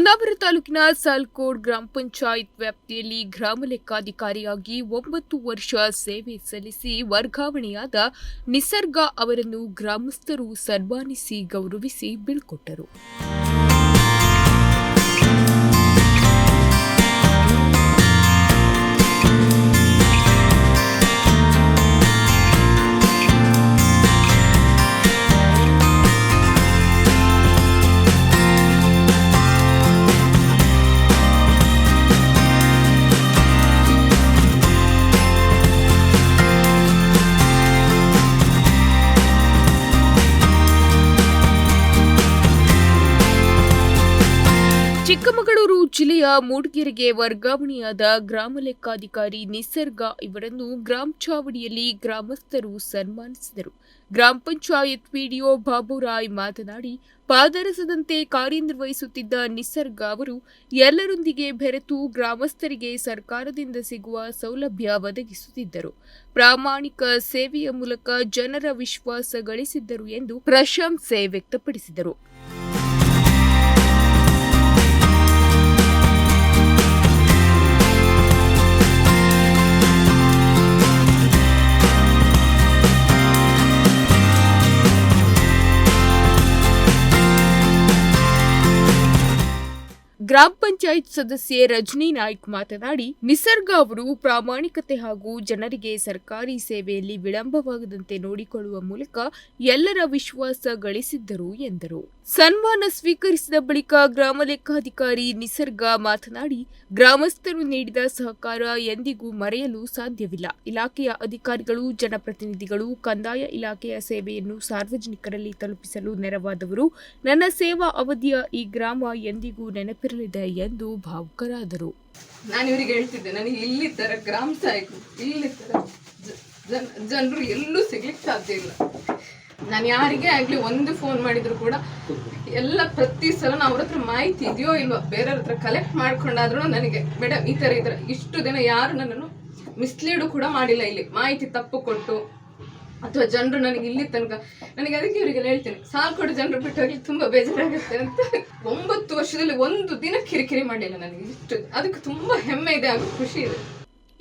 ಹೊನ್ನಾವರ ತಾಲೂಕಿನ ಸಾಲ್ಕೋಡ್ ಗ್ರಾಮ ಪಂಚಾಯತ್ ವ್ಯಾಪ್ತಿಯಲ್ಲಿ ಗ್ರಾಮ ಲೆಕ್ಕಾಧಿಕಾರಿಯಾಗಿ ಒಂಬತ್ತು ವರ್ಷ ಸೇವೆ ಸಲ್ಲಿಸಿ ವರ್ಗಾವಣೆಯಾದ ನಿಸರ್ಗ ಅವರನ್ನು ಗ್ರಾಮಸ್ಥರು ಸನ್ಮಾನಿಸಿ ಗೌರವಿಸಿ ಬೀಳ್ಕೊಟ್ಟರು. ಚಿಕ್ಕಮಗಳೂರು ಜಿಲ್ಲೆಯ ಮೂಡಿಗೆರೆಗೆ ವರ್ಗಾವಣೆಯಾದ ಗ್ರಾಮ ಲೆಕ್ಕಾಧಿಕಾರಿ ನಿಸರ್ಗ ಇವರನ್ನು ಗ್ರಾಮ ಚಾವಡಿಯಲ್ಲಿ ಗ್ರಾಮಸ್ಥರು ಸನ್ಮಾನಿಸಿದರು. ಗ್ರಾಮ ಪಂಚಾಯತ್ ಪಿಡಿಒ ಬಾಬುರಾಯ್ ಮಾತನಾಡಿ, ಪಾದರಸದಂತೆ ಕಾರ್ಯನಿರ್ವಹಿಸುತ್ತಿದ್ದ ನಿಸರ್ಗ ಅವರು ಎಲ್ಲರೊಂದಿಗೆ ಬೆರೆತು ಗ್ರಾಮಸ್ಥರಿಗೆ ಸರ್ಕಾರದಿಂದ ಸಿಗುವ ಸೌಲಭ್ಯ ಒದಗಿಸುತ್ತಿದ್ದರು. ಪ್ರಾಮಾಣಿಕ ಸೇವೆಯ ಮೂಲಕ ಜನರ ವಿಶ್ವಾಸ ಗಳಿಸಿದ್ದರು ಎಂದು ಪ್ರಶಂಸೆ ವ್ಯಕ್ತಪಡಿಸಿದರು. ಗ್ರಾಮ ಪಂಚಾಯತ್ ಸದಸ್ಯೆ ರಜನಿ ನಾಯ್ಕ್ ಮಾತನಾಡಿ, ನಿಸರ್ಗ ಅವರು ಪ್ರಾಮಾಣಿಕತೆ ಹಾಗೂ ಜನರಿಗೆ ಸರ್ಕಾರಿ ಸೇವೆಯಲ್ಲಿ ವಿಳಂಬವಾಗದಂತೆ ನೋಡಿಕೊಳ್ಳುವ ಮೂಲಕ ಎಲ್ಲರ ವಿಶ್ವಾಸ ಗಳಿಸಿದ್ದರು ಎಂದರು. ಸನ್ಮಾನ ಸ್ವೀಕರಿಸಿದ ಬಳಿಕ ಗ್ರಾಮ ಲೆಕ್ಕಾಧಿಕಾರಿ ನಿಸರ್ಗ ಮಾತನಾಡಿ, ಗ್ರಾಮಸ್ಥರು ನೀಡಿದ ಸಹಕಾರ ಎಂದಿಗೂ ಮರೆಯಲು ಸಾಧ್ಯವಿಲ್ಲ. ಇಲಾಖೆಯ ಅಧಿಕಾರಿಗಳು, ಜನಪ್ರತಿನಿಧಿಗಳು, ಕಂದಾಯ ಇಲಾಖೆಯ ಸೇವೆಯನ್ನು ಸಾರ್ವಜನಿಕರಲ್ಲಿ ತಲುಪಿಸಲು ನೆರವಾದವರು, ನನ್ನ ಸೇವಾ ಅವಧಿಯ ಈ ಗ್ರಾಮ ಎಂದಿಗೂ ನೆನಪಿರಲಿದೆ ಎಂದು ಭಾವುಕರಾದರು. ನಾನು ಇವರಿಗೆ ಹೇಳ್ತಿದ್ದೆ ನನಗೆ ಇಲ್ಲಿ ತರ ಗ್ರಾಮ ಸಹಾಯಕರು ಇಲ್ಲಿ ತರ ಜನರು ಎಲ್ಲೂ ಸಿಗ್ಲಿಕ್ಕೆ ಸಾಧ್ಯ ಇಲ್ಲ. ನಾನು ಯಾರಿಗೇ ಆಗ್ಲಿ ಒಂದು ಫೋನ್ ಮಾಡಿದ್ರು ಕೂಡ ಎಲ್ಲ ಪ್ರತಿ ಸಲ ಅವ್ರ ಹತ್ರ ಮಾಹಿತಿ ಇದೆಯೋ ಇಲ್ವೋ ಬೇರೆಯವ್ರ ಹತ್ರ ಕಲೆಕ್ಟ್ ಮಾಡ್ಕೊಂಡಾದ್ರೂ ನನಗೆ ಮೇಡಮ್ ಈ ತರ ಇದ್ರೆ ಇಷ್ಟು ದಿನ ಯಾರು ನನ್ನನ್ನು ಮಿಸ್ಲೀಡು ಕೂಡ ಮಾಡಿಲ್ಲ ಇಲ್ಲಿ. ಮಾಹಿತಿ ತಪ್ಪು ಕೊಟ್ಟು ಅಥವಾ ಜನರು ನನಗೆ ಇಲ್ಲಿ ತನಕ, ನನಗೆ ಅದಕ್ಕೆ ಇವರಿಗೆಲ್ಲ ಹೇಳ್ತೇನೆ, ಸಾಲು ಕೊಡು ಜನರು ಬಿಟ್ಟು ಹೋಗಿ ತುಂಬಾ ಬೇಜಾರಾಗುತ್ತೆ ಅಂತ. ಒಂಬತ್ತು ವರ್ಷದಲ್ಲಿ ಒಂದು ದಿನ ಕಿರಿಕಿರಿ ಮಾಡಿಲ್ಲ ನನಗೆ, ಇಷ್ಟು, ಅದಕ್ಕೆ ತುಂಬಾ ಹೆಮ್ಮೆ ಇದೆ ಹಾಗೂ ಖುಷಿ ಇದೆ.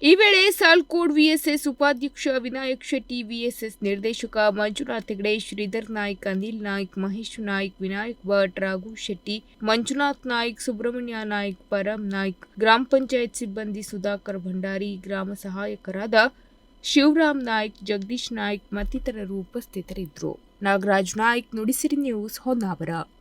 ಈ ವೇಳೆ ಸಾಲ್ಕೋಡ್ ವಿಎಸ್ಎಸ್ ಉಪಾಧ್ಯಕ್ಷ ವಿನಾಯಕ್ ಶೆಟ್ಟಿ ವಿಎಸ್ಎಸ್ ನಿರ್ದೇಶಕ ಮಂಜುನಾಥ್ ಹೆಗಡೆ, ಶ್ರೀಧರ್ ನಾಯ್ಕ್ ಅನಿಲ್ ನಾಯ್ಕ್, ಮಹೇಶ್ ನಾಯ್ಕ್, ವಿನಾಯಕ್ ಭಟ್, ರಾಘು ಶೆಟ್ಟಿ, ಮಂಜುನಾಥ್ ನಾಯ್ಕ್, ಸುಬ್ರಹ್ಮಣ್ಯ ನಾಯ್ಕ್, ಪರಂ ನಾಯ್ಕ್, ಗ್ರಾಮ ಪಂಚಾಯತ್ ಸಿಬ್ಬಂದಿ ಸುಧಾಕರ್ ಭಂಡಾರಿ, ಗ್ರಾಮ ಸಹಾಯಕರಾದ ಶಿವರಾಮ್ ನಾಯ್ಕ್ ಜಗದೀಶ್ ನಾಯ್ಕ್ ಮತ್ತಿತರರು ಉಪಸ್ಥಿತರಿದ್ದರು. ನಾಗರಾಜ್ ನಾಯ್ಕ್ ನುಡಿಸಿರಿ ನ್ಯೂಸ್ ಹೊನ್ನಾವರ.